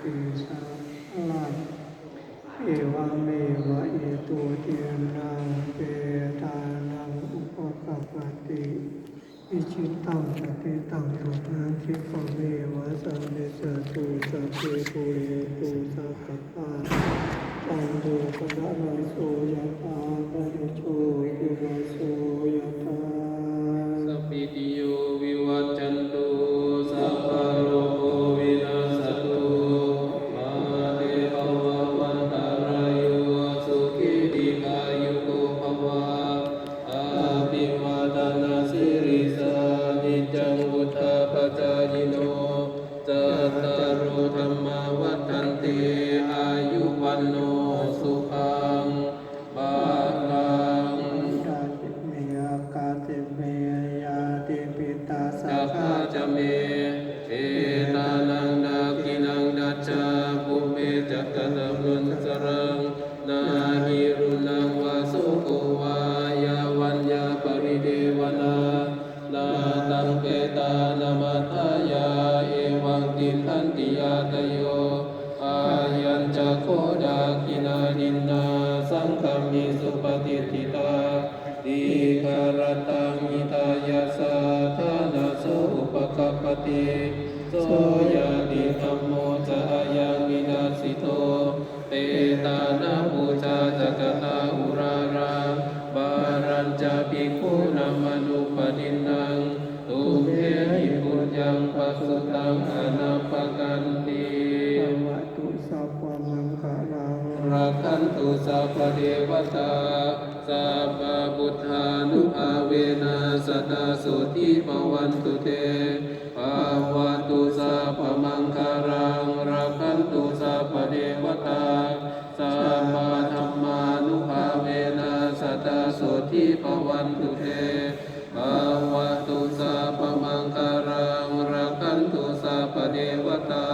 ปิสาลาเอวะเมวะเอตุเทนังเปตานังอุปกัปติอิชิตังปฏิตังตุทังคิปเมวะสัมเดสตุสัพเพปุเรตุสัพพะปาตังโดปะระระโสยะตา จังวุธาปจายโนจัตตารโอธรรมาวัฏันติอายุวันโนสุขังบาลังชาติเมยากาติเมยาติปิตาสัสัพพพะพะจะเมเอตานังนาคินังดัจจาภูเมจักรนังลุนสรังนาหิรุ นาตังเปตานามัทายาเอวังติทันติยาตโยอายัญจะโคดาคินานินนาสังฆมิสุปฏิทิตาดีคารตังอิทายาสาธานาสอุปกัปปติโสยาติธัมโมจะยังวินาสิโตเตตานาปูชาจักตาอุ จภิกขุนามานุปดินังตุเมหิปุญญังปัสสุตังอนาปกันติภวะตุสัพพะมังคารังรักขันตุสัพพะเทวตาสัพพะพุทธานุภาเวนะสตตาสุทิปวันตุเตภาวะ สุทิปวันตุเตภาวะตุสัพพะมังคารังรักันตุสัพพะเดวตา